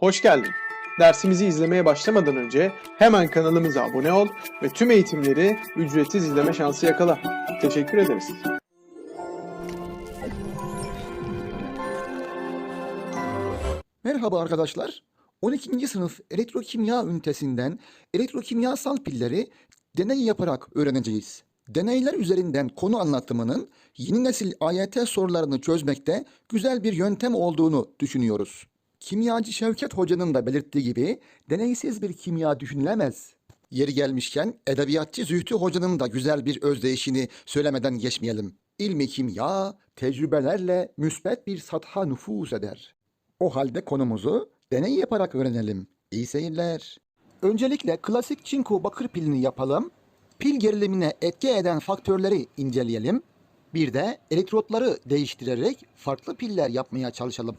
Hoş geldin. Dersimizi izlemeye başlamadan önce hemen kanalımıza abone ol ve tüm eğitimleri ücretsiz izleme şansı yakala. Teşekkür ederiz. Merhaba arkadaşlar. 12. sınıf elektrokimya ünitesinden elektrokimyasal pilleri deney yaparak öğreneceğiz. Deneyler üzerinden konu anlatımının yeni nesil AYT sorularını çözmekte güzel bir yöntem olduğunu düşünüyoruz. Kimyacı Şevket Hoca'nın da belirttiği gibi deneysiz bir kimya düşünülemez. Yeri gelmişken edebiyatçı Zühtü Hoca'nın da güzel bir özdeyişini söylemeden geçmeyelim. İlmi kimya tecrübelerle müsbet bir satha nüfuz eder. O halde konumuzu deney yaparak öğrenelim. İyi seyirler. Öncelikle klasik çinko bakır pilini yapalım. Pil gerilimine etki eden faktörleri inceleyelim. Bir de elektrotları değiştirerek farklı piller yapmaya çalışalım.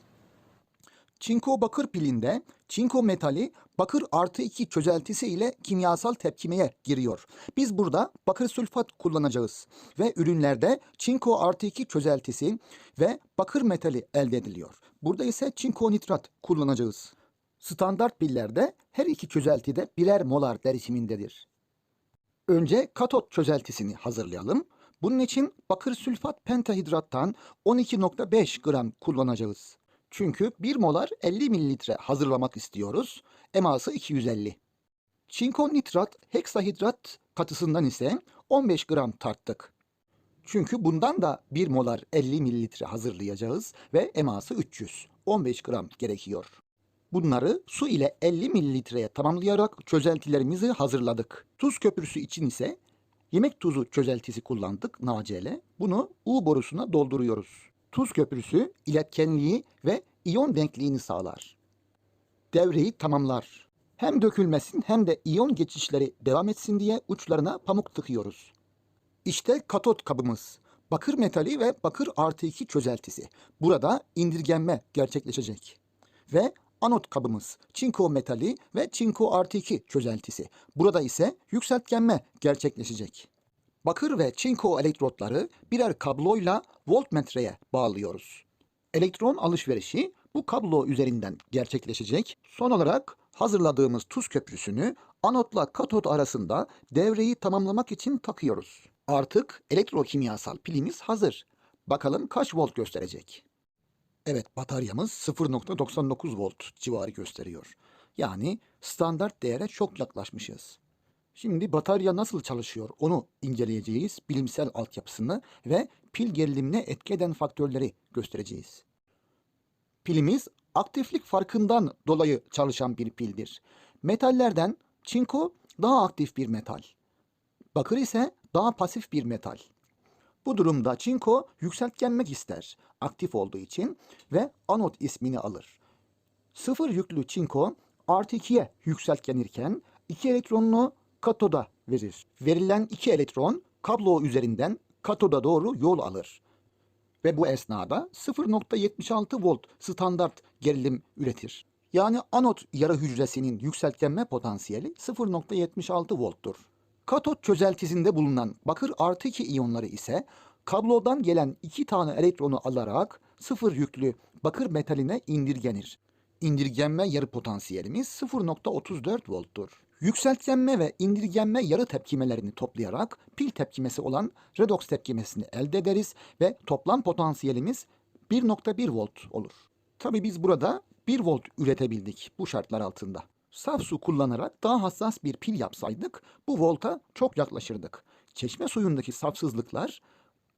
Çinko bakır pilinde çinko metali bakır artı 2 çözeltisi ile kimyasal tepkimeye giriyor. Biz burada bakır sülfat kullanacağız ve ürünlerde çinko artı 2 çözeltisi ve bakır metali elde ediliyor. Burada ise çinko nitrat kullanacağız. Standart pillerde her iki çözelti de birer molar derişimindedir. Önce katot çözeltisini hazırlayalım. Bunun için bakır sülfat pentahidrattan 12.5 gram kullanacağız. Çünkü 1 molar 50 mililitre hazırlamak istiyoruz. Eması 250. Çinko nitrat heksahidrat katısından ise 15 gram tarttık. Çünkü bundan da 1 molar 50 mililitre hazırlayacağız ve eması 300. 15 gram gerekiyor. Bunları su ile 50 mililitreye tamamlayarak çözeltilerimizi hazırladık. Tuz köpürsü için ise yemek tuzu çözeltisi kullandık NaCl. Bunu U borusuna dolduruyoruz. Tuz köprüsü iletkenliği ve iyon denkliğini sağlar. Devreyi tamamlar. Hem dökülmesin hem de iyon geçişleri devam etsin diye uçlarına pamuk tıkıyoruz. İşte katot kabımız. Bakır metali ve bakır artı 2 çözeltisi. Burada indirgenme gerçekleşecek. Ve anot kabımız. Çinko metali ve çinko artı 2 çözeltisi. Burada ise yükseltgenme gerçekleşecek. Bakır ve çinko elektrotları birer kabloyla voltmetreye bağlıyoruz. Elektron alışverişi bu kablo üzerinden gerçekleşecek. Son olarak hazırladığımız tuz köprüsünü anotla katot arasında devreyi tamamlamak için takıyoruz. Artık elektrokimyasal pilimiz hazır. Bakalım kaç volt gösterecek? Evet bataryamız 0.99 volt civarı gösteriyor. Yani standart değere çok yaklaşmışız. Şimdi batarya nasıl çalışıyor onu inceleyeceğiz. Bilimsel altyapısını ve pil gerilimine etki eden faktörleri göstereceğiz. Pilimiz aktiflik farkından dolayı çalışan bir pildir. Metallerden çinko daha aktif bir metal. Bakır ise daha pasif bir metal. Bu durumda çinko yükseltgenmek ister aktif olduğu için ve anot ismini alır. Sıfır yüklü çinko artı 2'ye yükseltgenirken iki elektronunu katoda verir. Verilen iki elektron kablo üzerinden katoda doğru yol alır. Ve bu esnada 0.76 volt standart gerilim üretir. Yani anot yarı hücresinin yükseltgenme potansiyeli 0.76 volttur. Katot çözeltisinde bulunan bakır artı 2 iyonları ise kablodan gelen iki tane elektronu alarak sıfır yüklü bakır metaline indirgenir. İndirgenme yarı potansiyelimiz 0.34 volttur. Yükseltgenme ve indirgenme yarı tepkimelerini toplayarak pil tepkimesi olan redoks tepkimesini elde ederiz ve toplam potansiyelimiz 1.1 volt olur. Tabi biz burada 1 volt üretebildik bu şartlar altında. Saf su kullanarak daha hassas bir pil yapsaydık bu volta çok yaklaşırdık. Çeşme suyundaki safsızlıklar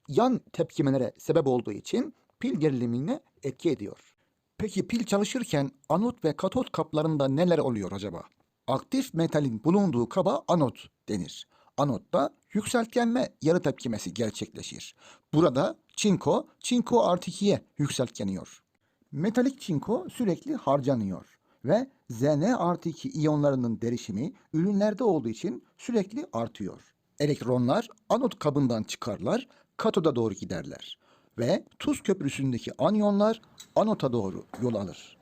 yan tepkimelere sebep olduğu için pil gerilimine etki ediyor. Peki pil çalışırken anot ve katot kaplarında neler oluyor acaba? Aktif metalin bulunduğu kaba anot denir. Anotta yükseltgenme yarı tepkimesi gerçekleşir. Burada çinko, çinko artı 2'ye yükseltgeniyor. Metalik çinko sürekli harcanıyor ve Zn artı 2 iyonlarının derişimi ürünlerde olduğu için sürekli artıyor. Elektronlar anot kabından çıkarlar, katoda doğru giderler ve tuz köprüsündeki anyonlar anota doğru yol alır.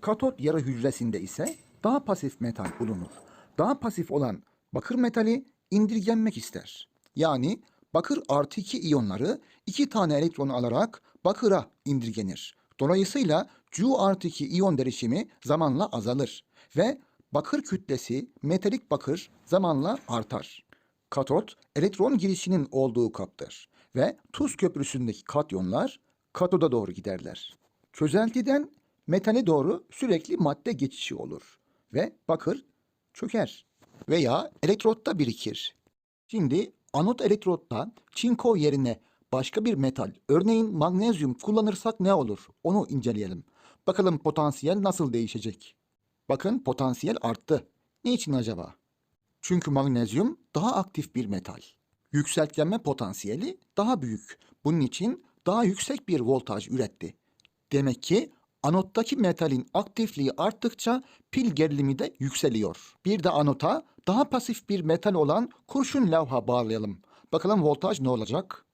Katot yarı hücresinde ise daha pasif metal bulunur. Daha pasif olan bakır metali indirgenmek ister. Yani bakır artı 2 iyonları iki tane elektronu alarak bakıra indirgenir. Dolayısıyla Cu artı 2 iyon derişimi zamanla azalır ve bakır kütlesi metalik bakır zamanla artar. Katot elektron girişinin olduğu kaptır ve tuz köprüsündeki katyonlar katoda doğru giderler. Çözeltiden metale doğru sürekli madde geçişi olur ve bakır çöker veya elektrotta birikir. Şimdi anot elektrotta çinko yerine başka bir metal, örneğin magnezyum kullanırsak ne olur? Onu inceleyelim. Bakalım potansiyel nasıl değişecek? Bakın potansiyel arttı. Niçin acaba? Çünkü magnezyum daha aktif bir metal. Yükseltgenme potansiyeli daha büyük. Bunun için daha yüksek bir voltaj üretti. Demek ki anottaki metalin aktifliği arttıkça pil gerilimi de yükseliyor. Bir de anota daha pasif bir metal olan kurşun levha bağlayalım. Bakalım voltaj ne olacak?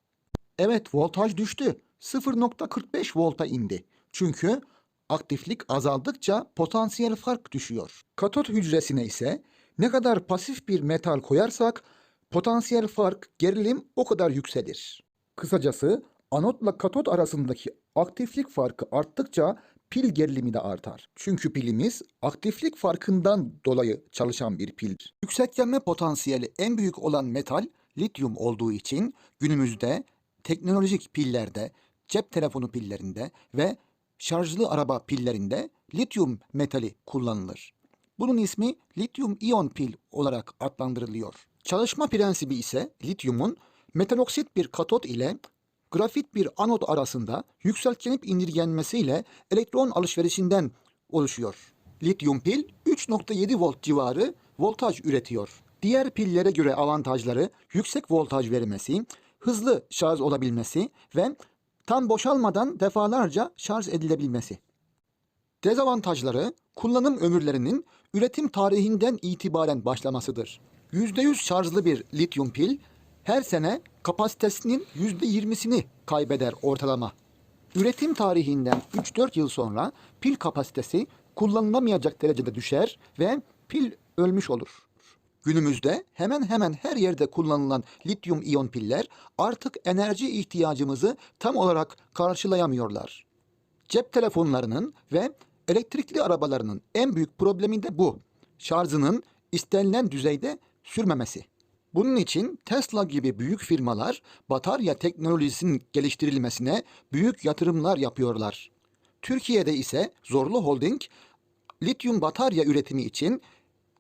Evet voltaj düştü. 0.45 volta indi. Çünkü aktiflik azaldıkça potansiyel fark düşüyor. Katot hücresine ise ne kadar pasif bir metal koyarsak potansiyel fark gerilim o kadar yükselir. Kısacası anotla katot arasındaki aktiflik farkı arttıkça pil gerilimi de artar. Çünkü pilimiz aktiflik farkından dolayı çalışan bir pildir. Yükseltgenme potansiyeli en büyük olan metal lityum olduğu için günümüzde teknolojik pillerde, cep telefonu pillerinde ve şarjlı araba pillerinde lityum metali kullanılır. Bunun ismi lityum iyon pil olarak adlandırılıyor. Çalışma prensibi ise lityumun metaloksit bir katot ile grafit bir anot arasında yükseltgenip indirgenmesiyle elektron alışverişinden oluşuyor. Lityum pil 3.7 volt civarı voltaj üretiyor. Diğer pillere göre avantajları yüksek voltaj vermesi, hızlı şarj olabilmesi ve tam boşalmadan defalarca şarj edilebilmesi. Dezavantajları kullanım ömürlerinin üretim tarihinden itibaren başlamasıdır. %100 şarjlı bir lityum pil her sene kapasitesinin %20'sini kaybeder ortalama. Üretim tarihinden 3-4 yıl sonra pil kapasitesi kullanılamayacak derecede düşer ve pil ölmüş olur. Günümüzde hemen hemen her yerde kullanılan lityum iyon piller artık enerji ihtiyacımızı tam olarak karşılayamıyorlar. Cep telefonlarının ve elektrikli arabalarının en büyük problemi de bu. Şarjının istenilen düzeyde sürmemesi. Bunun için Tesla gibi büyük firmalar batarya teknolojisinin geliştirilmesine büyük yatırımlar yapıyorlar. Türkiye'de ise Zorlu Holding lityum batarya üretimi için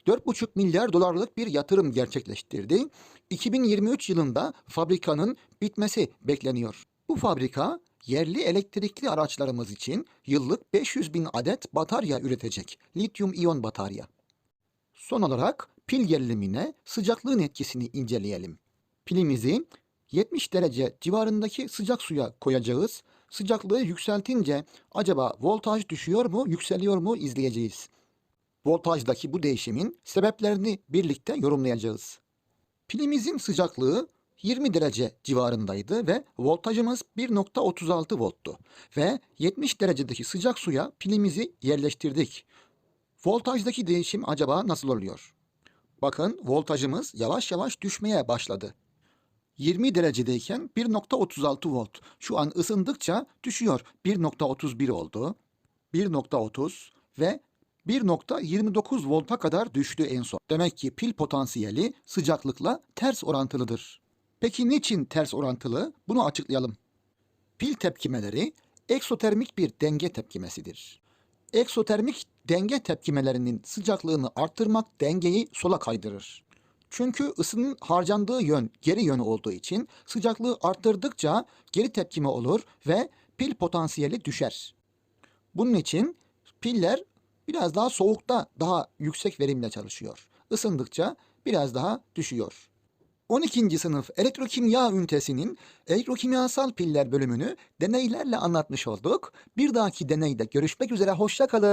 4,5 milyar dolarlık bir yatırım gerçekleştirdi. 2023 yılında fabrikanın bitmesi bekleniyor. Bu fabrika yerli elektrikli araçlarımız için yıllık 500 bin adet batarya üretecek. Lityum iyon batarya. Son olarak pil gerilimine sıcaklığın etkisini inceleyelim. Pilimizi 70 derece civarındaki sıcak suya koyacağız. Sıcaklığı yükseltince acaba voltaj düşüyor mu, yükseliyor mu izleyeceğiz. Voltajdaki bu değişimin sebeplerini birlikte yorumlayacağız. Pilimizin sıcaklığı 20 derece civarındaydı ve voltajımız 1.36 volttu ve 70 derecedeki sıcak suya pilimizi yerleştirdik. Voltajdaki değişim acaba nasıl oluyor? Bakın voltajımız yavaş yavaş düşmeye başladı. 20 derecedeyken 1.36 volt. Şu an ısındıkça düşüyor. 1.31 oldu. 1.30 ve 1.29 volta kadar düştü en son. Demek ki pil potansiyeli sıcaklıkla ters orantılıdır. Peki niçin ters orantılı? Bunu açıklayalım. Pil tepkimeleri eksotermik bir denge tepkimesidir. Eksotermik denge tepkimelerinin sıcaklığını arttırmak dengeyi sola kaydırır. Çünkü ısının harcandığı yön geri yönü olduğu için sıcaklığı arttırdıkça geri tepkime olur ve pil potansiyeli düşer. Bunun için piller biraz daha soğukta daha yüksek verimle çalışıyor. Isındıkça biraz daha düşüyor. 12. sınıf elektrokimya ünitesinin elektrokimyasal piller bölümünü deneylerle anlatmış olduk. Bir dahaki deneyde görüşmek üzere hoşça kalın.